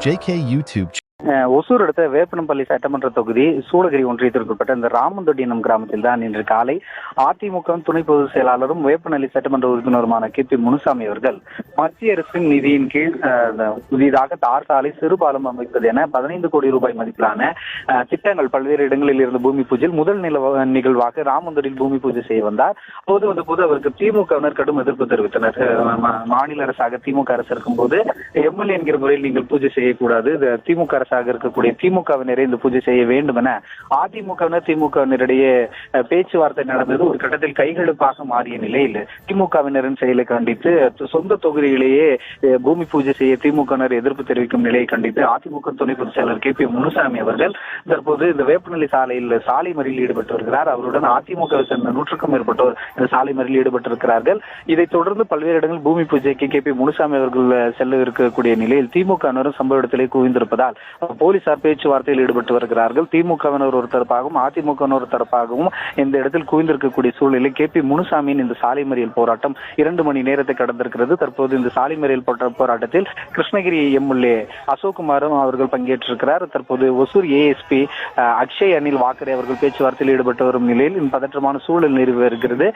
JK YouTube அஹ் ஒசூர் அடுத்த வேப்பனப்பள்ளி சட்டமன்ற தொகுதி சூளகிரி ஒன்றியத்திற்குட்பட்ட இந்த ராமந்தொடி எனும் கிராமத்தில் தான் இன்று காலை அதிமுக துணை பொதுச் செயலாளரும் வேப்பநல்லி சட்டமன்ற உறுப்பினருமான கே பி முனுசாமி அவர்கள் மத்திய அரசின் நிதியின் கீழ் புதிதாக தார் சாலை சிறுபாலம் அமைப்பது என பதினைந்து கோடி ரூபாய் மதிப்பிலான திட்டங்கள் பல்வேறு இடங்களில் இருந்த பூமி பூஜையில் முதல் நில நிகழ்வாக ராமந்தொடியில் பூமி பூஜை செய்ய வந்தார். அப்போது வந்தபோது அவருக்கு திமுகவினர் கடும் எதிர்ப்பு தெரிவித்தனர். மாநில அரசாக திமுக அரசு இருக்கும்போது எம்எல்ஏ என்கிற முறையில் நீங்கள் பூஜை செய்யக்கூடாது. திமுக அரசு அரசாக இருக்கக்கூடிய திமுகவினரே இந்த பூஜை செய்ய வேண்டும் என அதிமுகவினர் திமுகவினரிடையே பேச்சுவார்த்தை நடந்தது. ஒரு கட்டத்தில் கைகெழுப்பாக மாறிய நிலையில் திமுகவினரின் செயலை கண்டித்து சொந்த தொகுதியிலேயே பூமி பூஜை செய்ய திமுகவினர் எதிர்ப்பு தெரிவிக்கும் நிலையை கண்டித்து அதிமுக துணை பொதுச் செயலர் கே பி முனுசாமி அவர்கள் தற்போது இந்த வேப்பநிலை சாலையில் சாலை மறியல் ஈடுபட்டு வருகிறார். அவருடன் அதிமுக சேர்ந்த நூற்றுக்கும் மேற்பட்டோர் இந்த சாலை மறியல் ஈடுபட்டிருக்கிறார்கள். இதைத் தொடர்ந்து பல்வேறு இடங்களில் பூமி பூஜைக்கு கே பி முனுசாமி அவர்கள் செல்ல இருக்கக்கூடிய நிலையில் திமுகவினரும் சம்பவ இடத்திலே குவிந்திருப்பதால் போலீசார் பேச்சுவார்த்தையில் ஈடுபட்டு வருகிறார்கள். திமுகவினர் ஒரு தரப்பாகவும் அதிமுகவினர் ஒரு தரப்பாகவும் இந்த இடத்தில் குவிந்திருக்கக்கூடிய சூழ்நிலை கே பி முனுசாமியின் இந்த சாலை மறியல் போராட்டம் இரண்டு மணி நேரத்தை கடந்திருக்கிறது. தற்போது இந்த சாலை மறியல் போட்ட- போராட்டத்தில் கிருஷ்ணகிரி எம்எல்ஏ அசோக்குமாரும் அவர்கள் பங்கேற்றிருக்கிறார். தற்போது ஒசூர் ஏஎஸ்பி அக்ஷய் அனில் வாக்கரே அவர்கள் பேச்சுவார்த்தையில் ஈடுபட்டு வரும் நிலையில் பதற்றமான சூழல் நிறுவி வருகிறது.